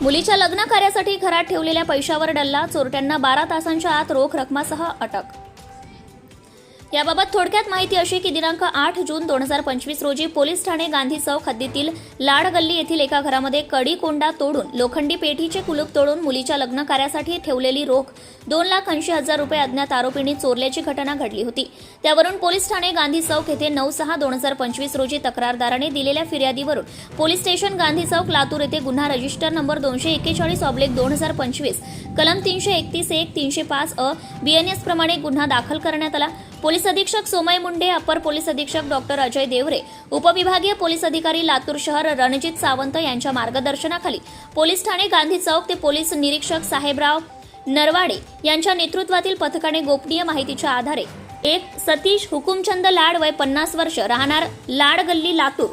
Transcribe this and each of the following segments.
मुलीच्या लग्न कार्यासाठी घरात ठेवलेल्या पैशावर डल्ला चोरट्यांना बारा तासांच्या आत रोख रकमासह अटक याबाबत थोडक्यात माहिती अशी की दिनांक आठ जून दोन हजार पंचवीस रोजी पोलीस ठाणे गांधी चौक हद्दीतील लाड गल्ली येथील एका घरामध्ये कडी कोंडा तोडून लोखंडी पेठीचे कुलूप तोडून मुलीच्या लग्न कार्यासाठी ठेवलेली रोख दोन लाख ऐंशी हजार रुपये अज्ञात आरोपींनी चोरल्याची घटना घडली होती. त्यावरून पोलीस ठाणे गांधी चौक येथे नऊ सहा दोन हजार पंचवीस रोजी तक्रारदाराने दिलेल्या फिर्यादीवरून पोलीस स्टेशन गांधी चौक लातूर येथे गुन्हा रजिस्टर नंबर दोनशे एक्केचाळीस ऑब्लेक दोन हजार पंचवीस कलम तीनशे एकतीस एक तीनशे पाच अ बीएनएस प्रमाणे गुन्हा दाखल करण्यात आला. पोलीस अधीक्षक सोमय मुंडे अपर पोलीस अधीक्षक डॉक्टर अजय देवरे उपविभागीय पोलीस अधिकारी लातूर शहर रणजित सावंत यांच्या मार्गदर्शनाखाली पोलीस ठाणे गांधी चौक ते पोलीस निरीक्षक साहेबराव नरवाडे यांच्या नेतृत्वातील पथकाने गोपनीय माहितीच्या आधारे एक सतीश हुकुमचंद लाड वय पन्नास वर्ष राहणार लाड गल्ली लातूर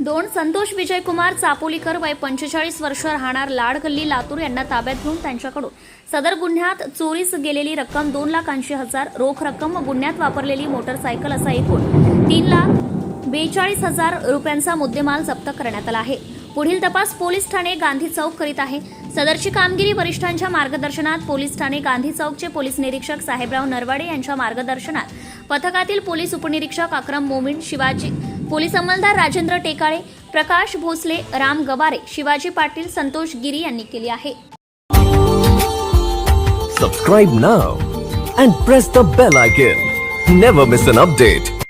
दोन संतोष विजयकुमार चापोलीकर वय पंचेचाळीस वर्ष राहणार लाडगल्ली लातूर यांना ताब्यात घेऊन त्यांच्याकडून सदर गुन्ह्यात चोरीस गेलेली रक्कम दोन लाख ऐंशी हजार रोख रक्कम व गुन्ह्यात वापरलेली मोटरसायकल असा एकूण तीन लाख बेचाळीस हजार रुपयांचा मुद्देमाल जप्त करण्यात आला आहे. पुढील तपास पोलीस ठाणे गांधी चौक करीत आहे. सदरची कामगिरी वरिष्ठांच्या मार्गदर्शनात पोलीस ठाणे गांधी चौकचे पोलीस निरीक्षक साहेबराव नरवाडे यांच्या मार्गदर्शनात पथकातील पोलीस उपनिरीक्षक अक्रम मोमीन शिवाजी पोलीस अंमलदार राजेंद्र टेकाळे प्रकाश भोसले राम गवारे शिवाजी पाटील संतोष गिरी यांनी केली आहे. Subscribe now and press the bell icon never miss an update